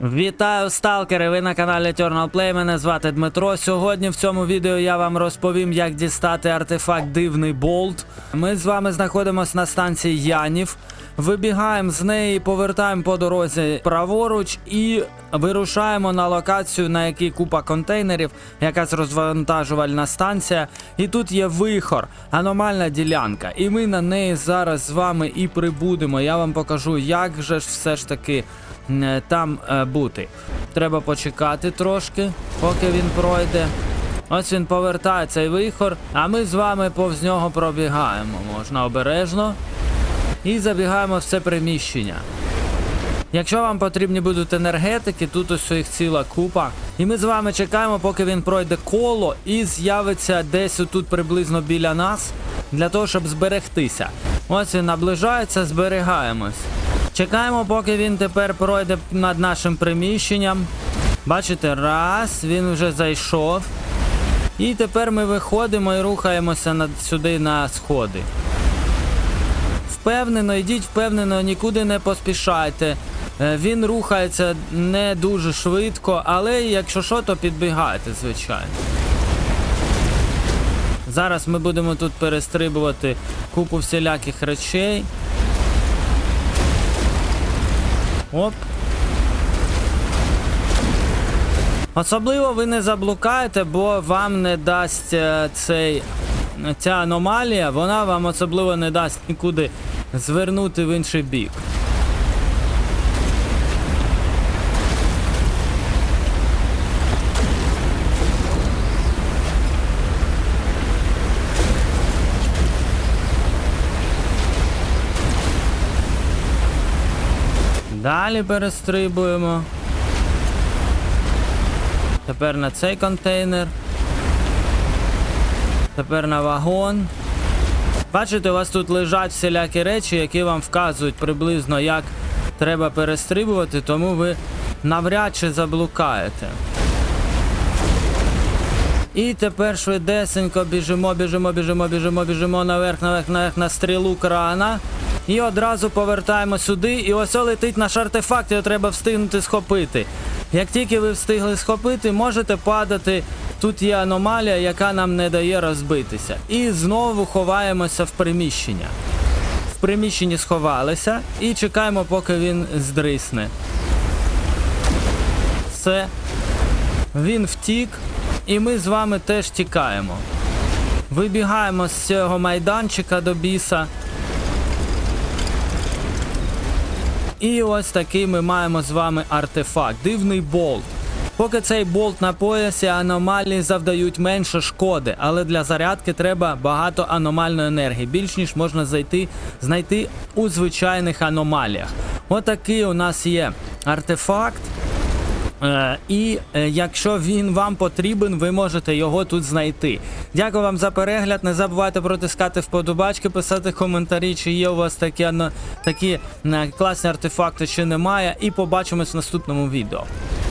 Вітаю, сталкери! Ви на каналі Eternal Play. Мене звати Дмитро. Сьогодні в цьому відео я вам розповім, як дістати артефакт Дивний Болт. Ми з вами знаходимося на станції Янів. Вибігаємо з неї, повертаємо по дорозі праворуч і вирушаємо на локацію, на якій купа контейнерів, якась розвантажувальна станція. І тут є вихор, аномальна ділянка. І ми на неї зараз з вами і прибудемо. Я вам покажу, як же ж все ж таки е, там е, бути. Треба почекати трошки, поки він пройде. Ось він повертає цей вихор, а ми з вами повз нього пробігаємо. Можна обережно. І забігаємо в це приміщення. Якщо вам потрібні будуть енергетики, тут ось їх ціла купа. І ми з вами чекаємо, поки він пройде коло і з'явиться десь отут приблизно біля нас, для того, щоб зберегтися. Ось він наближається, зберігаємось. Чекаємо, поки він тепер пройде над нашим приміщенням. Бачите, раз, він вже зайшов. І тепер ми виходимо і рухаємося над сюди на сходи. Впевнено, йдіть впевнено, нікуди не поспішайте. Е, Він рухається не дуже швидко, але якщо що, то підбігайте, звичайно. Зараз ми будемо тут перестрибувати купу всіляких речей. Оп. Особливо ви не заблукаєте, бо вам не дасть е, цей, ця аномалія, вона вам особливо не дасть нікуди звернути в інший бік. Далі перестрибуємо. Тепер на цей контейнер. Тепер на вагон. Бачите, у вас тут лежать всілякі речі, які вам вказують приблизно, як треба перестрибувати, тому ви навряд чи заблукаєте. І тепер швидесенько біжимо, біжимо, біжимо, біжимо, біжимо наверх, наверх, наверх на стрілу крана. І одразу повертаємо сюди. І ось летить наш артефакт, його треба встигнути схопити. Як тільки ви встигли схопити, можете падати. Тут є аномалія, яка нам не дає розбитися. І знову ховаємося в приміщення. В приміщенні сховалися і чекаємо, поки він здрисне. Все. Він втік, і ми з вами теж тікаємо. Вибігаємо з цього майданчика до біса. І ось такий ми маємо з вами артефакт. Дивний болт. Поки цей болт на поясі, аномалії завдають менше шкоди, але для зарядки треба багато аномальної енергії, більш ніж можна зайти, знайти у звичайних аномаліях. Отакий у нас є артефакт. Е, і е, якщо він вам потрібен, ви можете його тут знайти. Дякую вам за перегляд. Не забувайте протискати вподобачки, писати коментарі, чи є у вас такі, такі е, класні артефакти, чи немає. І побачимось в наступному відео.